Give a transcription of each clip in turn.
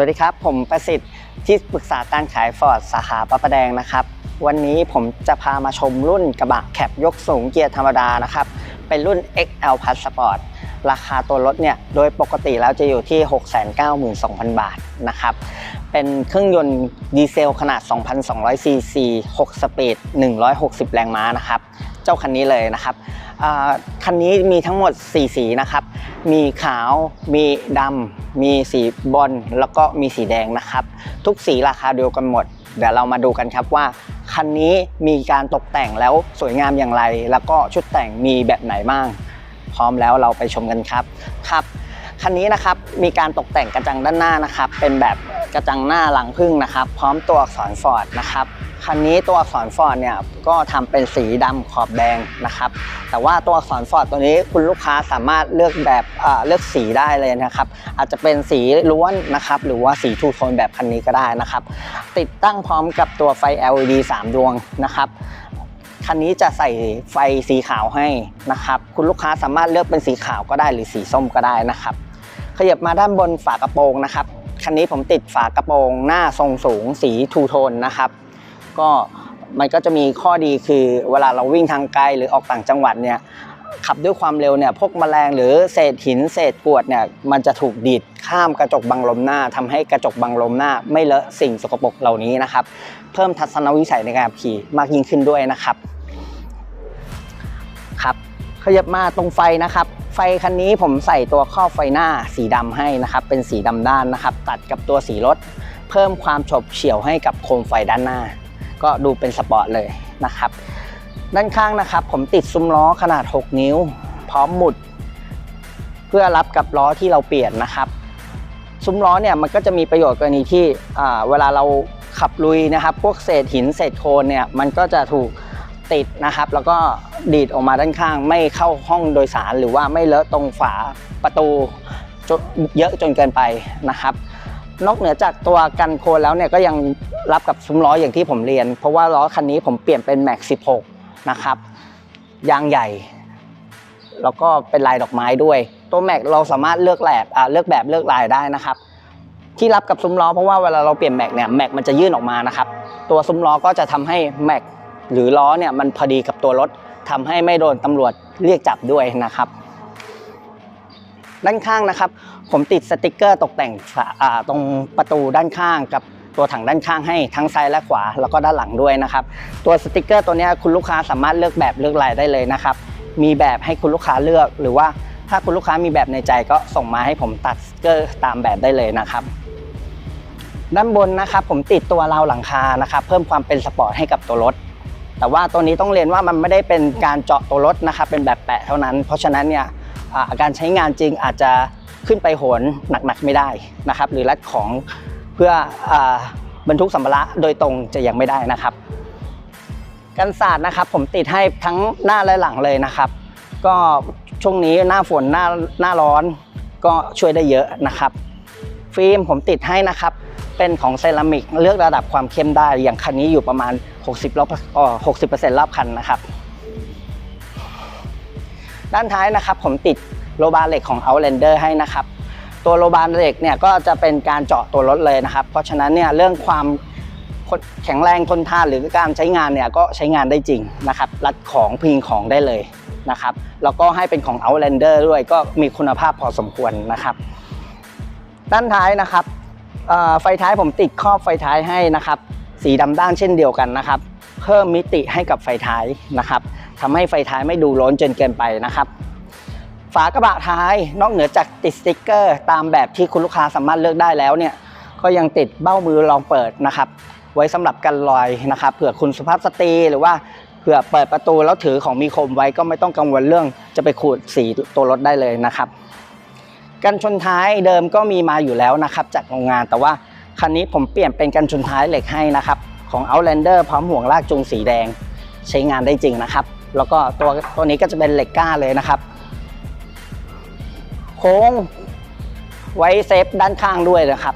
วัสดีครับ ผมประสิทธิ์ที่ปรึกษาการขายฟอร์ดสาขาพระประแดงนะครับ วันนี้ผมจะพามาชมรุ่นกระบะแคปยกสูงเกียร์ธรรมดานะครับ เป็นรุ่น XL Plus Sport ราคาตัวรถเนี่ยโดยปกติแล้วจะอยู่ที่ 692,000 บาทนะครับ เป็นเครื่องยนต์ดีเซลขนาด 2,200ซีซี6สปีด 160 แรงม้านะครับ จ้าคันนี้เลยนะครับคันนี้มีทั้งหมด 4 สีนะครับ มีขาว มีดำ มีสีบอลแล้วก็มีสีแดงนะครับ ทุกสีราคาเดียวกันหมด เดี๋ยวเรามาดูกันครับว่า คันนี้มีการตกแต่งแล้วสวยงามอย่างไร แล้วก็ชุดแต่งมีแบบไหนบ้าง พร้อมแล้วเราไปชมกันครับครับคันนี้นะครับมีการตกแต่งกระจังด้านหน้านะครับ เป็นแบบกระจังหน้าหลังพึ่งนะครับ พร้อมตัวอักษรฟอร์ดนะครับ คันนี้ตัวอักษรฟอร์ดเนี่ยก็ทำเป็นสีดำขอบแดงนะครับ แต่ว่าตัวอักษรฟอร์ดตัวนี้คุณลูกค้าสามารถเลือกแบบเอ่อเลือกสีได้เลยนะครับ อาจจะเป็นสีล้วนนะครับ หรือว่าสีทูโทนแบบคันนี้ก็ได้นะครับ ติดตั้งพร้อมกับตัวไฟ LED 3 ดวงนะครับคันนี้จะใส่ไฟสีขาวให้นะครับ คุณลูกค้าสามารถเลือกเป็นสีขาวก็ได้หรือสีส้มก็ได้นะครับ ขยับมาด้านบนฝากระโปรงนะครับคันนี้ผมติดฝากระโปรงหน้าทรงสูงสีทูโทนนะครับ ก็มันก็จะมีข้อดีคือเวลาเราวิ่งทางไกลหรือออกต่างจังหวัดเนี่ยขับด้วยความเร็วเนี่ยพวกแมลงหรือเศษหินเศษกวดเนี่ยมันจะถูกดีดข้ามกระจกบังลมหน้าทำให้กระจกบังลมหน้า ไม่เลอะสิ่งสกปรกเหล่านี้นะครับ เพิ่มทัศนวิสัยในการขับขี่มากยิ่งขึ้นด้วยนะครับครับขยับมาตรงไฟนะครับ ไฟคันนี้ผมใส่ตัวครอบไฟหน้าสีดำให้นะครับ เป็นสีดำด้านนะครับ ตัดกับตัวสีรถ เพิ่มความฉบเฉี่ยวให้กับโคมไฟด้านหน้า ก็ดูเป็นสปอร์ตเลยนะครับด้านข้างนะครับ ผมติดซุ้มล้อขนาด 6 นิ้ว พร้อมหมุด เพื่อรับกับล้อที่เราเปลี่ยนนะครับซุ้มล้อเนี่ยมันก็จะมีประโยชน์กรณีที่เวลาเราขับลุยนะครับ พวกเศษหินเศษโคลนเนี่ยมันก็จะถูกติดนะครับ แล้วก็ดีดออกมาด้านข้าง ไม่เข้าห้องโดยสาร หรือว่าไม่เลอะตรงฝาประตูเยอะจนเกินไปนะครับ นอกเหนือจากตัวกันโคลนแล้วเนี่ยก็ยังรับกับซุ้มล้ออย่างที่ผมเรียน เพราะว่าล้อคันนี้ผมเปลี่ยนเป็นแม็ก16 นะครับ ยางใหญ่ แล้วก็เป็นลายดอกไม้ด้วย ตัวแม็กเราสามารถเลือกแหลกอ่าเลือกแบบเลือกลายได้นะครับ ที่รับกับซุ้มล้อเพราะว่าเวลาเราเปลี่ยนแม็กเนี่ยแม็กมันจะยื่นออกมานะครับ ตัวซุ้มล้อก็จะทำให้แม็กหรือล้อเนี่ยมันพอดีกับตัวรถทำให้ไม่โดนตำรวจเรียกจับด้วยนะครับ ด้านข้างนะครับ ผมติดสติกเกอร์ตกแต่งตรงประตูด้านข้างกับตัวถังด้านข้างให้ทั้งซ้ายและขวาแล้วก็ด้านหลังด้วยนะครับ ตัวสติกเกอร์ตัวนี้คุณลูกค้าสามารถเลือกแบบเลือกลายได้เลยนะครับ มีแบบให้คุณลูกค้าเลือกหรือว่าถ้าคุณลูกค้ามีแบบในใจก็ส่งมาให้ผมตัดสติกเกอร์ตามแบบได้เลยนะครับ ด้านบนนะครับผมติดตัวราวหลังคานะครับเพิ่มความเป็นสปอร์ตให้กับตัวรถแต่ว่าตัวนี้ต้องเรียนว่ามันไม่ได้เป็นการเจาะตัวรถนะครับเป็นแบบแปะเท่านั้น เพราะฉะนั้นเนี่ย การใช้งานจริงอาจจะขึ้นไปโหนหนักๆไม่ได้นะครับหรือรัดของเพื่ออบรรทุกสัมภาระโดยตรงจะยังไม่ได้นะครับ กันศาสตร์นะครับผมติดให้ทั้งหน้าและหลังเลยนะครับ ก็ช่วงนี้หน้าฝนหน้าหน้าร้อนก็ช่วยได้เยอะนะครับ ฟิล์มผมติดให้นะครับ เป็นของเซรามิกเลือกระดับความเข้มได้อย่างคันนี้อยู่ประมาณ 60รอบอ๋อ60%รอบคันนะครับ ด้านท้ายนะครับผมติดโลบาเหล็กของ Outlander ให้นะครับ ตัวโลบาเหล็กเนี่ยก็จะเป็นการเจาะตัวรถเลยนะครับ เพราะฉะนั้นเนี่ยเรื่องความแข็งแรงทนทานหรือการใช้งานเนี่ยก็ใช้งานได้จริงนะครับรัดของพิงของได้เลยนะครับแล้วก็ให้เป็นของ Outlander ด้วยก็มีคุณภาพพอสมควรนะครับ ด้านท้ายนะครับไฟท้ายผมติดครอบไฟท้ายให้นะครับ สีดำด้านเช่นเดียวกันนะครับ เพิ่มมิติให้กับไฟท้ายนะครับ ทำให้ไฟท้ายไม่ดูร้อนจนเกินไปนะครับ ฝากระบะท้ายนอกเหนือจากติดสติกเกอร์ ตามแบบที่คุณลูกค้าสามารถเลือกได้แล้วเนี่ยก็ยังติดเบ้ามือรองเปิดนะครับ ไว้สำหรับกันรอยนะครับเผื่อคุณสุภาพสตรีหรือว่าเผื่อเปิดประตูแล้วถือของมีคมไว้ก็ไม่ต้องกังวลเรื่อง จะไปขูดสีตัวรถได้เลยนะครับกันชนท้ายเดิมก็มีมาอยู่แล้วนะครับ จากโรงงานแต่ว่าคันนี้ผมเปลี่ยนเป็นกันชนท้ายเหล็กให้นะครับ ของ Outlander พร้อมห่วงลากจูงสีแดง ใช้งานได้จริงนะครับ แล้วก็ตัวตัวนี้ก็จะเป็นเหล็กก้าเลยนะครับ โค้งไว้เซฟด้านข้างด้วยนะครับ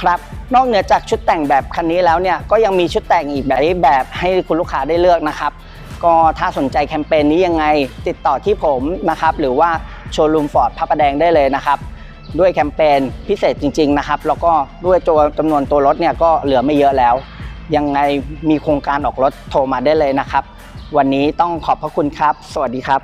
ครับนอกเหนือจากชุดแต่งแบบคันนี้แล้วเนี่ยก็ยังมีชุดแต่งอีกแบบแบบให้คุณลูกค้าได้เลือกนะครับ ก็ถ้าสนใจแคมเปญนี้ยังไงติดต่อที่ผมนะครับ หรือว่าโชว์รูมฟอร์ดพระประแดงได้เลยนะครับ ด้วยแคมเปญพิเศษจริง ๆนะครับ แล้วก็ด้วยตัวจำนวนตัวรถเนี่ยก็เหลือไม่เยอะแล้ว ยังไงมีโครงการออกรถโทรมาได้เลยนะครับ วันนี้ต้องขอบพระคุณครับ สวัสดีครับ